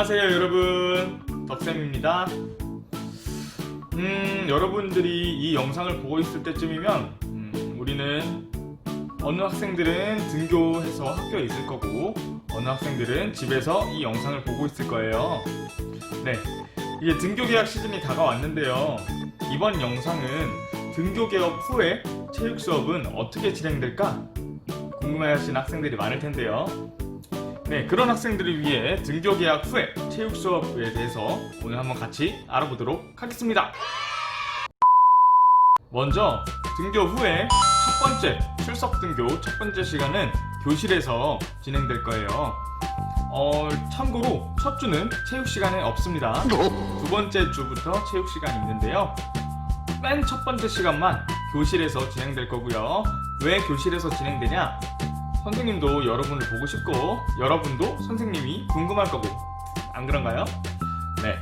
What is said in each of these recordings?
안녕하세요 여러분. 덕쌤입니다. 음 여러분들이 이 영상을 보고 있을 때쯤이면 음, 우리는 어느 학생들은 등교해서 학교에 있을 거고 어느 학생들은 집에서 이 영상을 보고 있을 거예요. 네 이제 등교 개학 시즌이 다가왔는데요. 이번 영상은 등교 개업 후에 체육 수업은 어떻게 진행될까 궁금해하시는 학생들이 많을 텐데요 네, 그런 학생들을 위해 등교 개학 후에 체육 수업에 대해서 오늘 한번 같이 알아보도록 하겠습니다. 먼저 등교 후에 첫 번째 출석 등교 첫 번째 시간은 교실에서 진행될 거예요. 어, 참고로 첫 주는 체육 시간에 없습니다. 두 번째 주부터 체육 시간이 있는데요. 맨 첫 번째 시간만 교실에서 진행될 거고요. 왜 교실에서 진행되냐? 선생님도 여러분을 보고 싶고 여러분도 선생님이 궁금할 거고. 안 그런가요? 네.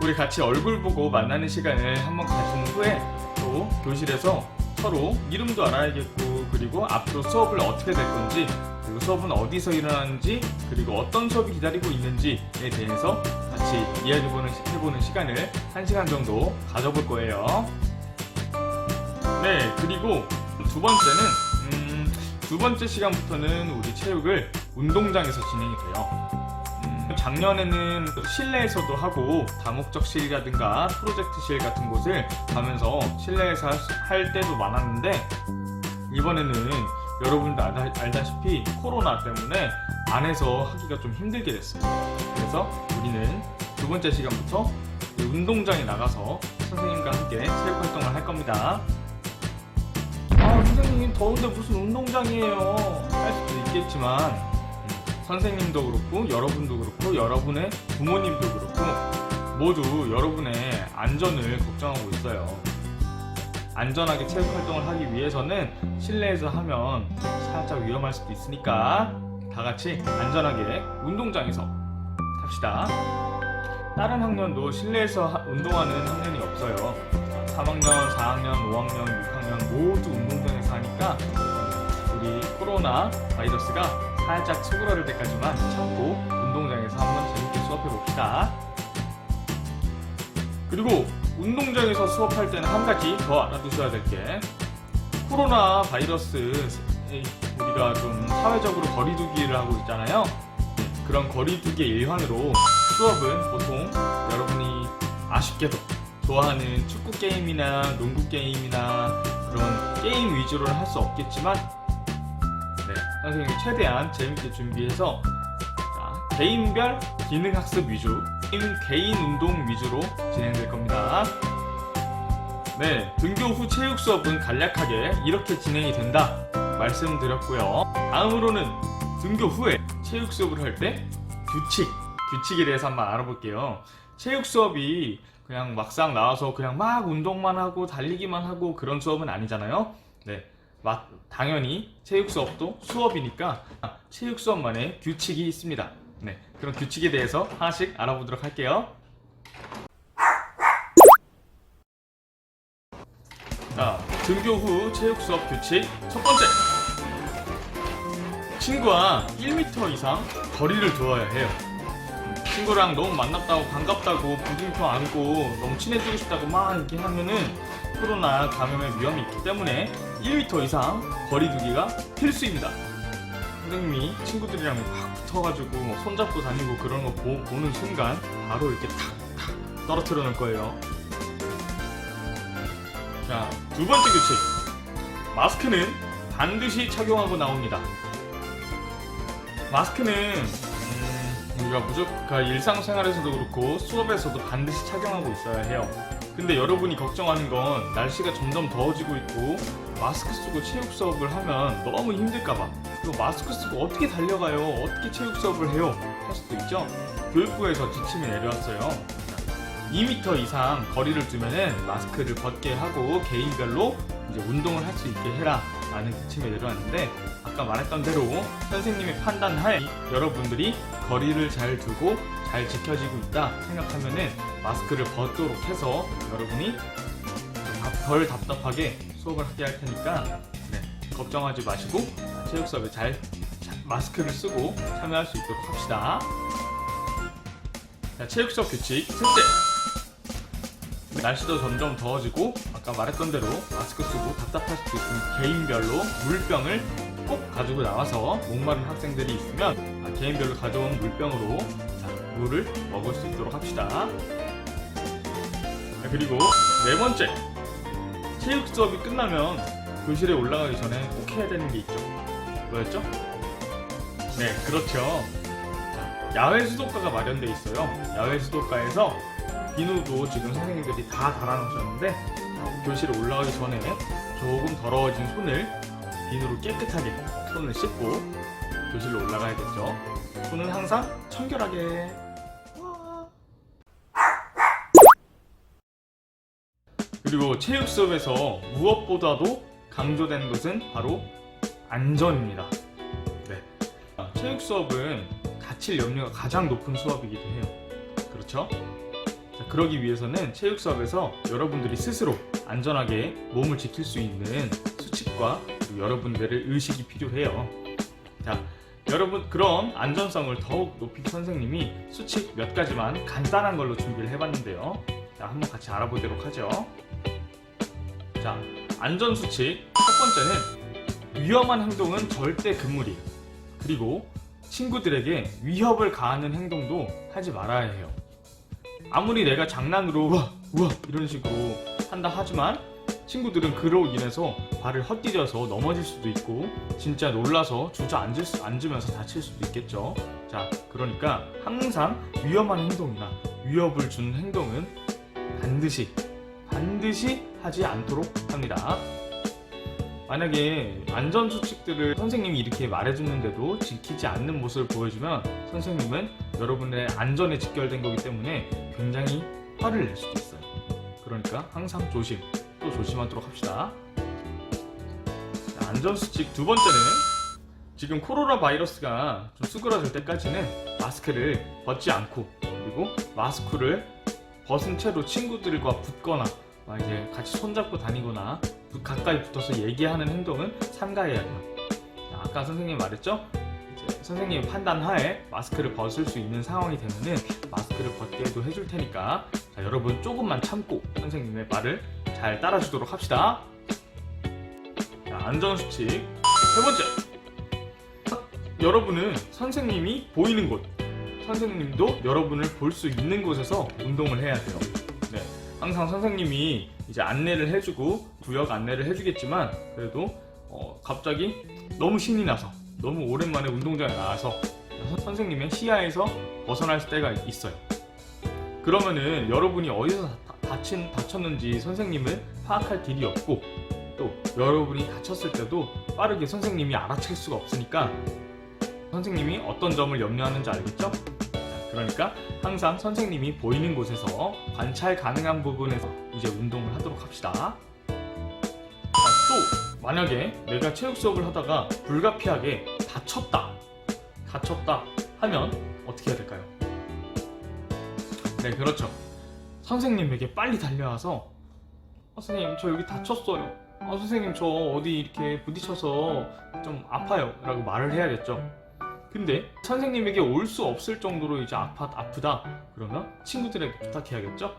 우리 같이 얼굴 보고 만나는 시간을 한번 가진 후에 또 교실에서 서로 이름도 알아야겠고 그리고 앞으로 수업을 어떻게 될 건지 그리고 수업은 어디서 일어나는지 그리고 어떤 수업이 기다리고 있는지에 대해서 같이 이야기해보는, 해보는 시간을 한시간 정도 가져볼 거예요. 네 그리고 두 번째는 음, 두 번째 시간부터는 우리 체육을 운동장에서 진행이 돼요. 음, 작년에는 실내에서도 하고 다목적실이라든가 프로젝트실 같은 곳을 가면서 실내에서 할 때도 많았는데 이번에는 여러분도 알다, 알다시피 코로나 때문에 안에서 하기가 좀 힘들게 됐어요. 그래서 우리는 두 번째 시간부터 이 운동장에 나가서 선생님과 함께 체육 활동을 할 겁니다. 더운데 무슨 운동장이에요. 할 수도 있겠지만 음, 선생님도 그렇고 여러분도 그렇고 여러분의 부모님도 그렇고 모두 여러분의 안전을 걱정하고 있어요. 안전하게 체육 활동을 하기 위해서는 실내에서 하면 살짝 위험할 수도 있으니까 다 같이 안전하게 운동장에서 합시다. 다른 학년도 실내에서 하- 운동하는 학년이 없어요 3학년, 4학년, 5학년, 6학년 모두 운동장에서 하니까 우리 코로나 바이러스가 살짝 수그러들 때까지만 참고 운동장에서 한번 재밌게 수업해 봅시다. 그리고 운동장에서 수업할 때는 한 가지 더 알아두셔야 될 게 코로나 바이러스 우리가 좀 사회적으로 거리두기를 하고 있잖아요. 네, 그런 거리두기 일환으로 수업은 보통 여러분이 아쉽게도 좋아하는 축구 게임이나 농구 게임이나 그런 게임 위주로는 할 수 없겠지만 네, 선생님이 최대한 재밌게 준비해서 자, 개인별 기능 학습 위주 개인, 개인 운동 위주로 진행될 겁니다. 네, 등교 후 체육 수업은 간략하게 이렇게 진행이 된다 말씀드렸고요. 다음으로는 등교 후에 체육 수업을 할 때 규칙, 규칙에 대해서 한번 알아볼게요. 체육 수업이 그냥 막상 나와서 그냥 막 운동만 하고 달리기만 하고 그런 수업은 아니잖아요. 네. 막 당연히 체육 수업도 수업이니까 체육 수업만의 규칙이 있습니다. 네. 그런 규칙에 대해서 하나씩 알아보도록 할게요. 자, 등교 후 체육 수업 규칙 첫 번째. 친구와 1m 이상 거리를 두어야 해요. 친구랑 너무 만났다고 반갑다고 부둥켜 안고 너무 친해지고 싶다고 막 이렇게 하면은 코로나 감염의 위험이 있기 때문에 1m 이상 거리 두기가 필수입니다. 선생님이 친구들이랑 막 붙어가지고 뭐 손잡고 다니고 그런 거 보, 보는 순간 바로 이렇게 탁탁 떨어뜨려 놓을 거예요. 자, 두 번째 규칙. 마스크는 반드시 착용하고 나옵니다. 마스크는 음, 우리가 무조건 일상생활에서도 그렇고 수업에서도 반드시 착용하고 있어야 해요. 근데 여러분이 걱정하는 건 날씨가 점점 더워지고 있고 마스크 쓰고 체육 수업을 하면 너무 힘들까봐 그리고 마스크 쓰고 어떻게 달려가요? 어떻게 체육 수업을 해요? 할 수도 있죠. 교육부에서 지침이 내려왔어요. 2m 이상 거리를 두면은 마스크를 벗게 하고 개인별로 이제 운동을 할 수 있게 해라 라는 지침이 내려왔는데 아까 말했던 대로 선생님의 판단하에 여러분들이 거리를 잘 두고 잘 지켜지고 있다 생각하면은 마스크를 벗도록 해서 여러분이 좀덜 답답하게 수업을 하게 할 테니까 네, 걱정하지 마시고 체육 수업에 잘 자- 마스크를 쓰고 참여할 수 있도록 합시다. 자, 체육 수업 규칙 셋째. 날씨도 점점 더워지고 아까 말했던 대로 마스크 쓰고 답답할 수도 있으니 개인별로 물병을 꼭 가지고 나와서 목마른 학생들이 있으면 아, 개인별로 가져온 물병으로 자, 물을 먹을 수 있도록 합시다. 자, 그리고 네 번째 체육 수업이 끝나면 교실에 올라가기 전에 꼭 해야 되는 게 있죠. 뭐였죠? 네, 그렇죠. 자, 야외 수도가가 마련돼 있어요. 야외 수도가에서 비누도 지금 선생님들이 다 달아놓으셨는데 자, 교실에 올라가기 전에 조금 더러워진 손을 비누로 깨끗하게 손을 씻고 교실로 올라가야겠죠. 손은 항상 청결하게. 와. 그리고 체육 수업에서 무엇보다도 강조되는 것은 바로 안전입니다. 네. 아, 체육 수업은 다칠 염려가 가장 높은 수업이기도 해요. 그렇죠? 자, 그러기 위해서는 체육 수업에서 여러분들이 스스로 안전하게 몸을 지킬 수 있는 수칙과 여러분들의 의식이 필요해요. 자, 여러분 그런 안전성을 더욱 높이기 선생님이 수칙 몇 가지만 간단한 걸로 준비를 해봤는데요. 자, 한번 같이 알아보도록 하죠. 자, 안전 수칙 첫 번째는 위험한 행동은 절대 금물이에요. 그리고 친구들에게 위협을 가하는 행동도 하지 말아야 해요. 아무리 내가 장난으로 우와 우와 이런 식으로 한다 하지만 친구들은 그로 인해서 발을 헛디뎌서 넘어질 수도 있고 진짜 놀라서 주저앉을 수, 앉으면서 다칠 수도 있겠죠. 자, 그러니까 항상 위험한 행동이나 위협을 주는 행동은 반드시 반드시 하지 않도록 합니다. 만약에 안전 수칙들을 선생님이 이렇게 말해주는데도 지키지 않는 모습을 보여주면 선생님은 여러분의 안전에 직결된 거기 때문에 굉장히 화를 낼 수도 있어요. 그러니까 항상 조심, 또 조심하도록 합시다. 자, 안전 수칙 두 번째는 지금 코로나 바이러스가 좀 수그러질 때까지는 마스크를 벗지 않고 그리고 마스크를 벗은 채로 친구들과 붙거나 막 이제 같이 손잡고 다니거나 부- 가까이 붙어서 얘기하는 행동은 삼가해야. 자, 아까 선생님 말했죠? 선생님 판단 하에 마스크를 벗을 수 있는 상황이 되면은 마스크를 벗게 해도 해줄 테니까 자, 여러분 조금만 참고 선생님의 말을 잘 따라주도록 합시다. 자, 안전수칙 세 번째. 여러분은 선생님이 보이는 곳, 선생님도 여러분을 볼 수 있는 곳에서 운동을 해야 돼요. 네, 항상 선생님이 이제 안내를 해주고 구역 안내를 해주겠지만 그래도 어, 갑자기 너무 신이 나서 너무 오랜만에 운동장에 나와서 선생님의 시야에서 벗어날 때가 있어요. 그러면은 여러분이 어디서 다, 다친, 다쳤는지 선생님을 파악할 길이 없고 또 여러분이 다쳤을 때도 빠르게 선생님이 알아챌 수가 없으니까 선생님이 어떤 점을 염려하는지 알겠죠? 자, 그러니까 항상 선생님이 보이는 곳에서 관찰 가능한 부분에서 이제 운동을 하도록 합시다. 자, 또 만약에 내가 체육 수업을 하다가 불가피하게 다쳤다, 다쳤다 하면 어떻게 해야 될까요? 네, 그렇죠. 선생님에게 빨리 달려와서 어, 선생님 저 여기 다쳤어요. 어, 선생님 저 어디 이렇게 부딪혀서 좀 아파요. 라고 말을 해야겠죠. 근데 선생님에게 올 수 없을 정도로 이제 아파, 아프다 그러면 친구들에게 부탁해야겠죠?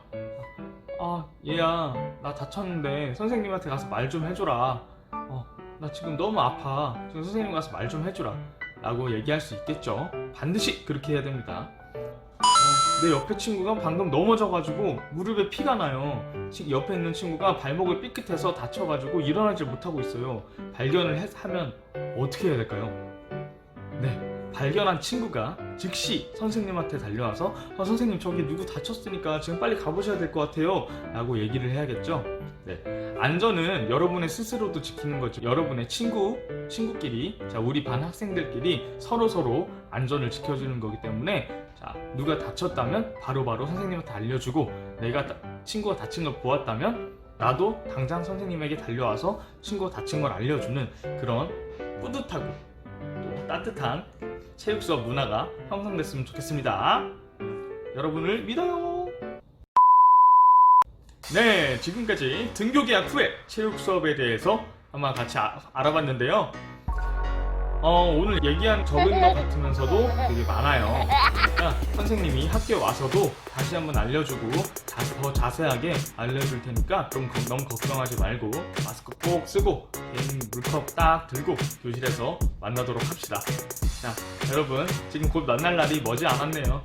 아 얘야 나 다쳤는데 선생님한테 가서 말 좀 해줘라 어 나 지금 너무 아파 지금 선생님 가서 말 좀 해줘라 라고 얘기할 수 있겠죠 반드시 그렇게 해야 됩니다 어, 내 옆에 친구가 방금 넘어져가지고 무릎에 피가 나요 치- 옆에 있는 친구가 발목을 삐끗해서 다쳐가지고 일어나질 못하고 있어요 발견을 해- 하면 어떻게 해야 될까요? 네 발견한 친구가 즉시 선생님한테 달려와서 아, 선생님 저기 누구 다쳤으니까 지금 빨리 가보셔야 될 것 같아요 라고 얘기를 해야겠죠 네. 안전은 여러분의 스스로도 지키는 거죠 여러분의 친구 친구끼리 자 우리 반 학생들끼리 서로 서로 안전을 지켜주는 거기 때문에 자 누가 다쳤다면 바로 바로 선생님한테 알려주고 내가 다- 친구가 다친 걸 보았다면 나도 당장 선생님에게 달려와서 친구가 다친 걸 알려주는 그런 뿌듯하고 또 따뜻한 체육 수업 문화가 형성됐으면 좋겠습니다. 여러분을 믿어요. 네, 지금까지 등교 개학 후에 체육 수업에 대해서 한번 같이 아- 알아봤는데요. 어, 오늘 얘기한 적은 것 같으면서도 되게 많아요. 그러니까 선생님이 학교에 와서도 다시 한번 알려주고 자- 더 자세하게 알려줄 테니까 좀 걱- 너무 걱정하지 말고 마스크 꼭 쓰고 개인 물컵 딱 들고 교실에서 만나도록 합시다. 자, 여러분 지금 곧 만날 날이 머지 않았네요.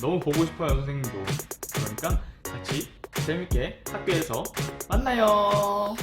너무 보고 싶어요 선생님도. 그러니까 같이 재밌게 학교에서 만나요.